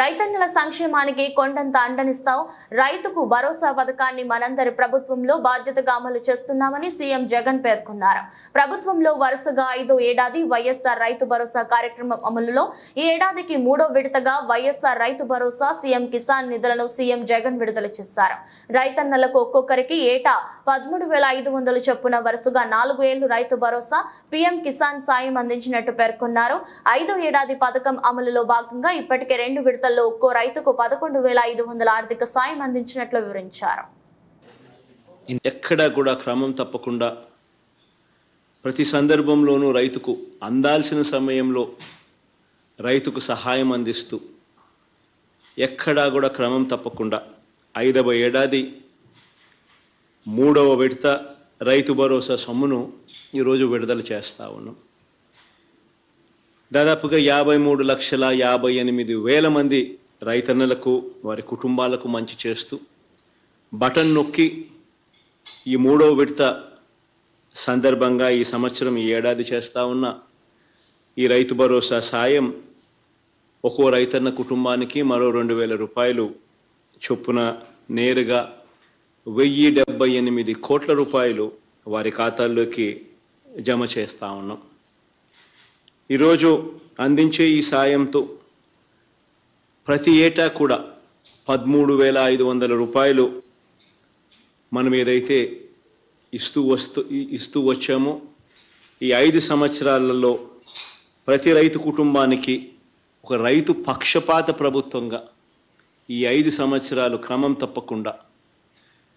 రైతన్నల సంక్షేమానికి కొండంత అండనిస్తావు. రైతుకు భరోసా పథకాన్ని మనందరి ప్రభుత్వంలో బాధ్యతగా అమలు చేస్తున్నామని సీఎం జగన్ పేర్కొన్నారు. ప్రభుత్వంలో వరుసగా ఐదో ఏడాది వైఎస్ఆర్ రైతు భరోసా కార్యక్రమం అమలులో. ఈ ఏడాదికి మూడో విడతగా వైఎస్ఆర్ రైతు భరోసా సీఎం కిసాన్ నిధులను సీఎం జగన్ విడుదల చేశారు. రైతన్నలకు ఒక్కొక్కరికి ఏటా పదమూడు వేల ఐదు వందల చొప్పున వరుసగా నాలుగు ఏళ్ళు రైతు భరోసా పీఎం కిసాన్ సాయం అందించినట్టు పేర్కొన్నారు. ఐదో ఏడాది పథకం అమలులో భాగంగా ఇప్పటికే రెండు విడత విడతల్లో ఒక్కో రైతుకు పదకొండు వేల ఐదు వందల ఆర్థిక సాయం అందించినట్లు వివరించారు. ఎక్కడా కూడా క్రమం తప్పకుండా ప్రతి సందర్భంలోనూ రైతుకు అందాల్సిన సమయంలో రైతుకు సహాయం అందిస్తూ ఎక్కడా కూడా క్రమం తప్పకుండా ఐదవ ఏడాది మూడవ విడత రైతు భరోసా సొమ్మును ఈరోజు విడుదల చేస్తా ఉన్నాం. దాదాపుగా యాభై మూడు లక్షల యాభై ఎనిమిది వేల మంది రైతన్నలకు వారి కుటుంబాలకు మంచి చేస్తూ బటన్ నొక్కి ఈ మూడో విడత సందర్భంగా ఈ సంవత్సరం ఈ ఏడాది చేస్తూ ఉన్న ఈ రైతు భరోసా సాయం ఒక్కో రైతన్న కుటుంబానికి మరో రెండు వేల రూపాయలు చొప్పున నేరుగా వెయ్యి డెబ్బై ఎనిమిది కోట్ల రూపాయలు వారి ఖాతాల్లోకి జమ చేస్తా ఉన్నాం. ఈరోజు అందించే ఈ సాయంతో ప్రతి ఏటా కూడా పదమూడు వేల ఐదు వందల రూపాయలు మనం ఏదైతే ఇస్తూ వస్తూ ఇస్తూ వచ్చామో. ఈ ఐదు సంవత్సరాలలో ప్రతి రైతు కుటుంబానికి ఒక రైతు పక్షపాత ప్రభుత్వంగా ఈ ఐదు సంవత్సరాలు క్రమం తప్పకుండా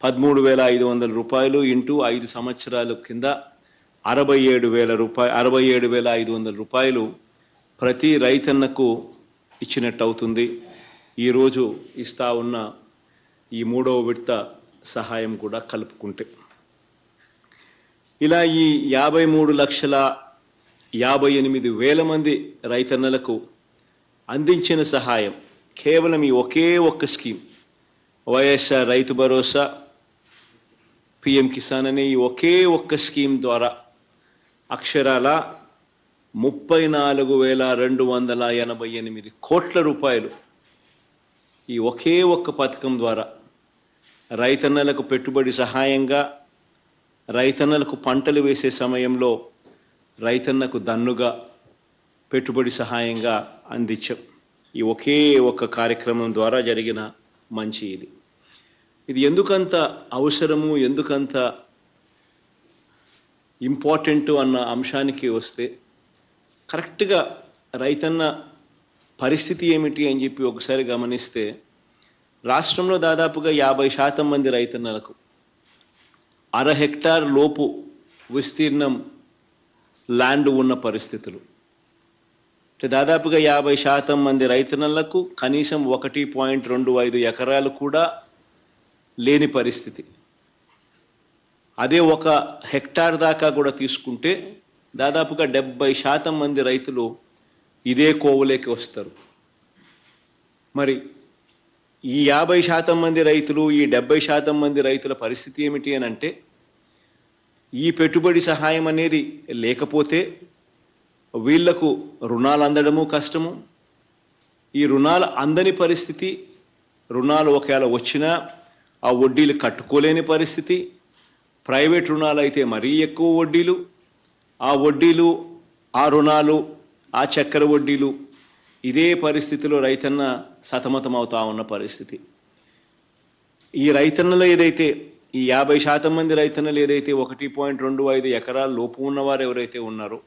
పదమూడు వేల ఐదు వందల రూపాయలు ఇంటూ ఐదు సంవత్సరాలు కింద అరవై ఏడు వేల రూపాయ అరవై ఏడు వేల ఐదు వందల రూపాయలు ప్రతి రైతన్నకు ఇచ్చినట్టు అవుతుంది ఈరోజు ఇస్తా ఉన్న ఈ మూడవ విడత సహాయం కూడా కలుపుకుంటే. ఇలా ఈ యాభై మూడు లక్షల యాభై ఎనిమిది వేల మంది రైతన్నలకు అందించిన సహాయం కేవలం ఈ ఒకే ఒక్క స్కీమ్. వైఎస్ఆర్ రైతు భరోసా పిఎం కిసాన్ అనే ఈ ఒకే ఒక్క స్కీమ్ ద్వారా అక్షరాల ముప్పై నాలుగు వేల రెండు వందల ఎనభై ఎనిమిది కోట్ల రూపాయలు ఈ ఒకే ఒక్క పథకం ద్వారా రైతన్నలకు పెట్టుబడి సహాయంగా రైతన్నలకు పంటలు వేసే సమయంలో రైతన్నకు దన్నుగా పెట్టుబడి సహాయంగా అందించాం. ఈ ఒకే ఒక్క కార్యక్రమం ద్వారా జరిగిన మంచి ఇది. ఇది ఎందుకంత అవసరము ఎందుకంత ఇంపార్టెంట్ అన్న అంశానికి వస్తే కరెక్ట్గా రైతన్న పరిస్థితి ఏమిటి అని చెప్పి ఒకసారి గమనిస్తే రాష్ట్రంలో దాదాపుగా యాభై శాతం మంది రైతన్నలకు అర హెక్టార్ లోపు విస్తీర్ణం ల్యాండ్ ఉన్న పరిస్థితులు. అంటే దాదాపుగా యాభై శాతం మంది రైతన్నలకు కనీసం ఒకటి పాయింట్ రెండు ఐదు ఎకరాలు కూడా లేని పరిస్థితి. అదే ఒక హెక్టార్ దాకా కూడా తీసుకుంటే దాదాపుగా డెబ్బై శాతం మంది రైతులు ఇదే కోవలేకి వస్తారు. మరి ఈ యాభై శాతం మంది రైతులు ఈ డెబ్బై శాతం మంది రైతుల పరిస్థితి ఏమిటి అని అంటే ఈ పెట్టుబడి సహాయం అనేది లేకపోతే వీళ్ళకు రుణాలు అందడము కష్టము. ఈ రుణాలు అందని పరిస్థితి రుణాలు ఒకవేళ వచ్చినా ఆ వడ్డీలు కట్టుకోలేని పరిస్థితి ప్రైవేట్ రుణాలు అయితే మరీ ఎక్కువ వడ్డీలు. ఆ వడ్డీలు ఆ రుణాలు ఆ చక్కెర వడ్డీలు ఇదే పరిస్థితిలో రైతన్న సతమతమవుతా ఉన్న పరిస్థితి. ఈ రైతన్నలు ఏదైతే ఈ యాభై శాతం మంది రైతన్నలు ఏదైతే ఒకటి పాయింట్ రెండు ఐదు ఎకరాల లోపు ఉన్నవారు ఎవరైతే ఉన్నారో